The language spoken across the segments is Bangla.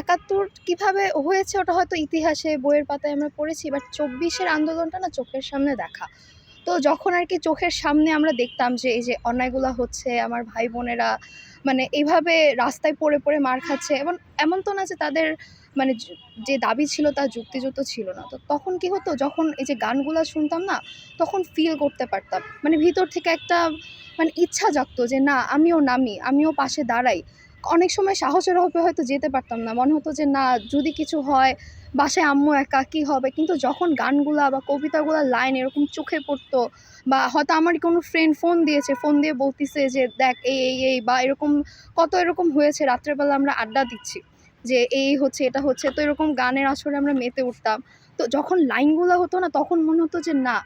একাত্তর কীভাবে হয়েছে ওটা হয়তো ইতিহাসে বইয়ের পাতায় আমরা পড়েছি বাট চব্বিশের আন্দোলনটা না চোখের সামনে দেখা। তো যখন আর কি চোখের সামনে আমরা দেখতাম যে এই যে অন্যায়গুলো হচ্ছে, আমার ভাই বোনেরা মানে এইভাবে রাস্তায় পড়ে পড়ে মার খাচ্ছে, এবং এমন তো না যে তাদের মানে যে- দাবি ছিল তা যুক্তিযুক্ত ছিল না। তো তখন কি হতো, যখন এই যে গানগুলো শুনতাম না, তখন ফিল করতে পারতাম। মানে ভিতর থেকে একটা মানে ইচ্ছা জাগতো যে না, আমিও নামি, আমিও পাশে দাঁড়াই। অনেক সময় সাহসের অভাবে হয়তো যেতে পারতাম না। মনে হতো যে, না, যদি কিছু হয়, বাসায় আম্মু একা, কী হবে? কিন্তু যখন গানগুলা বা কবিতাগুলা লাইন এরকম চোখে পড়তো বা হয়তো আমার কোনো ফ্রেন্ড ফোন দিয়েছে ফোন দিয়ে বলতিছে যে, দেখ, এই এই এই, বা এরকম কত এরকম হয়েছে, রাত্রেবেলা আমরা আড্ডা দিচ্ছি যে, এই হচ্ছে, এটা হচ্ছে। তো এরকম গানের আসরে আমরা মেতে উঠতাম। তো যখন লাইনগুলো হতো না, তখন মনে হতো যে, না,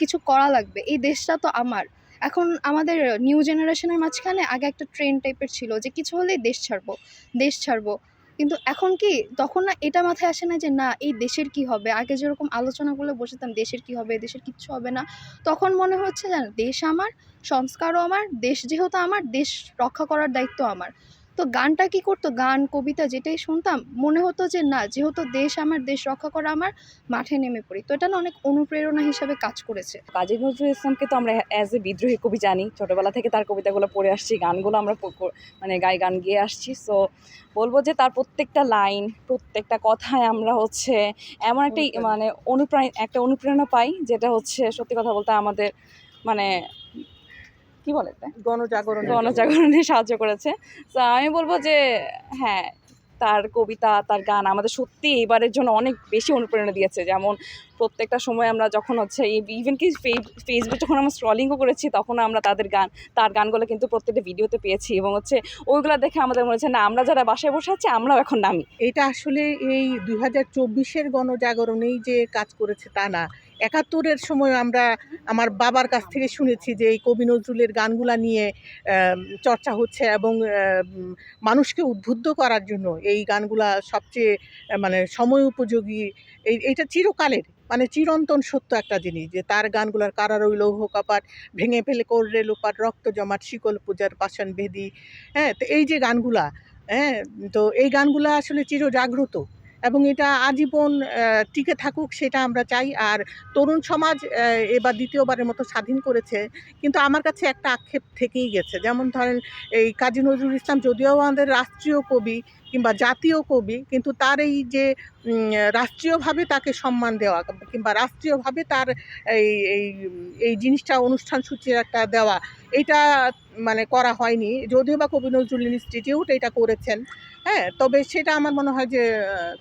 কিছু করা লাগবে। এই দেশটা তো আমার। এখন আমাদের নিউ জেনারেশনের মাঝখানে আগে একটা ট্রেন টাইপের ছিল যে কিছু হলেই দেশ ছাড়বো দেশ ছাড়বো। কিন্তু এখন কি, তখন না এটা মাথায় আসে না যে না, এই দেশের কি হবে? আগে যেরকম আলোচনাগুলো বসেতাম, দেশের কি হবে, দেশের কিচ্ছু হবে না। তখন মনে হচ্ছে যে দেশ আমার, সংস্কারও আমার, দেশ যেহেতু আমার, দেশ রক্ষা করার দায়িত্ব আমার। তো গানটা কি করতো? গান কবিতা যেটাই শুনতাম মনে হতো যে না যেহেতু দেশ আমার দেশ রক্ষা করা আমার মাঠে নেমে পড়ি। তো এটা না অনেক অনুপ্রেরণা হিসাবে কাজ করেছে। কাজী নজরুল ইসলামকে তো আমরা অ্যাজ এ বিদ্রোহী কবি জানি। ছোটোবেলা থেকে তার কবিতাগুলো পড়ে আসছি গানগুলো আমরা মানে গায়ে গান গিয়ে আসছি। সো বলব যে তার প্রত্যেকটা লাইন প্রত্যেকটা কথায় আমরা হচ্ছে এমন একটা মানে অনুপ্রাণি একটা অনুপ্রেরণা পাই যেটা হচ্ছে সত্যি কথা বলতে আমাদের মানে কি বলে? গণজাগরণ গণজাগরণে সাহায্য করেছে। তো আমি বলব যে হ্যাঁ তার কবিতা তার গান আমাদের সত্যি এবারের জন্য অনেক বেশি অনুপ্রেরণা দিয়েছে। যেমন প্রত্যেকটা সময় আমরা যখন হচ্ছে ইভেন কি ফেসবুক যখন আমরা স্ক্রলিংও করেছি তখন আমরা তাদের গান তার গানগুলো কিন্তু প্রত্যেকটা ভিডিওতে পেয়েছি এবং হচ্ছে ওইগুলো দেখে আমাদের মনে হচ্ছে না আমরা যারা বাসায় বসে আছি আমরাও এখন নামি। এটা আসলে এই দুই হাজার চব্বিশের গণজাগরণেই যে কাজ করেছে তা না। একাত্তরের সময় আমরা আমার বাবার কাছ থেকে শুনেছি যে এই কবি নজরুলের গানগুলা নিয়ে চর্চা হচ্ছে এবং মানুষকে উদ্বুদ্ধ করার জন্য এই গানগুলা সবচেয়ে মানে সময় উপযোগী। এই, এইটা চিরকালের মানে চিরন্তন সত্য একটা জিনিস যে তার গানগুলার কারারই, লৌহ কপাট, ভেঙে ফেলে করলে লোপাট, রক্ত জমাট, শিকল পূজার পাষাণ ভেদি হ্যাঁ তো এই যে গানগুলা হ্যাঁ তো এই গানগুলো আসলে চিরজাগ্রত। এবং এটা আজীবন টিকে থাকুক সেটা আমরা চাই। আর তরুণ সমাজ এবার দ্বিতীয়বারের মতো স্বাধীন করেছে। কিন্তু আমার কাছে একটা আক্ষেপ থেকেই গেছে। যেমন ধরেন, এই কাজী নজরুল ইসলাম যদিও আমাদের রাষ্ট্রীয় কবি কিংবা জাতীয় কবি, কিন্তু তার এই যে রাষ্ট্রীয়ভাবে তাকে সম্মান দেওয়া কিংবা রাষ্ট্রীয়ভাবে তার এই এই এই জিনিসটা, অনুষ্ঠান সূচির একটা দেওয়া এটা মানে করা হয়নি। যদিও বা কবি নজরুল ইনস্টিটিউট এটা করেছেন হ্যাঁ? তবে সেটা আমার মনে হয় যে,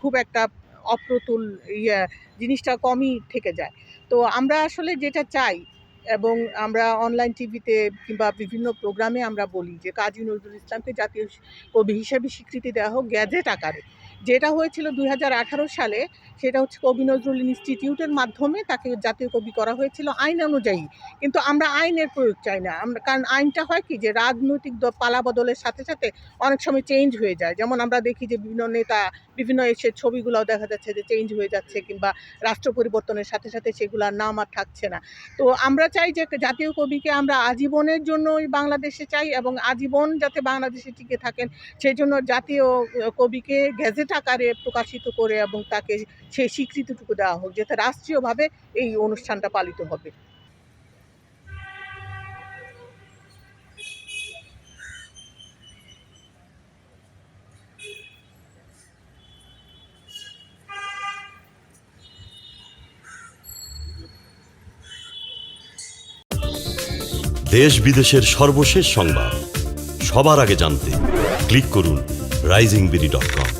খুব একটা অপ্রতুল ইয়ে জিনিসটা কমই থেকে যায়। তো আমরা আসলে যেটা চাই, এবং আমরা অনলাইন টিভিতে কিংবা বিভিন্ন প্রোগ্রামে আমরা বলি যে, কাজী নজরুল ইসলামকে জাতীয় কবি হিসেবে স্বীকৃতি দেওয়া হোক, গ্যাজেট আকারে। যেটা হয়েছিল দুই হাজার আঠারো সালে, সেটা হচ্ছে কবি নজরুল ইনস্টিটিউটের মাধ্যমে তাকে জাতীয় কবি করা হয়েছিল আইন অনুযায়ী। কিন্তু আমরা আইনের প্রয়োগ চাই না। আমরা, কারণ আইনটা হয় কি যে রাজনৈতিক পালা বদলের সাথে সাথে অনেক সময় চেঞ্জ হয়ে যায়। যেমন আমরা দেখি যে বিভিন্ন নেতা, বিভিন্ন এসে ছবিগুলোও দেখা যাচ্ছে যে চেঞ্জ হয়ে যাচ্ছে কিংবা রাষ্ট্র পরিবর্তনের সাথে সাথে সেগুলোর নাম আর থাকছে না। তো আমরা চাই যে জাতীয় কবিকে আমরা আজীবনের জন্যই বাংলাদেশে চাই এবং আজীবন যাতে বাংলাদেশে টিকে থাকেন, সেই জন্য জাতীয় কবিকে গ্যাজেট আকারে প্রকাশিত করে এবং তাকে সেই স্বীকৃতিটুকু দেওয়া হোক যাতে রাষ্ট্রীয়ভাবে এই অনুষ্ঠানটা পালিত হবে। দেশ বিদেশের সর্বশেষ সংবাদ। সবার আগে জানতে ক্লিক করুন রাইজিং বিডি ডট কম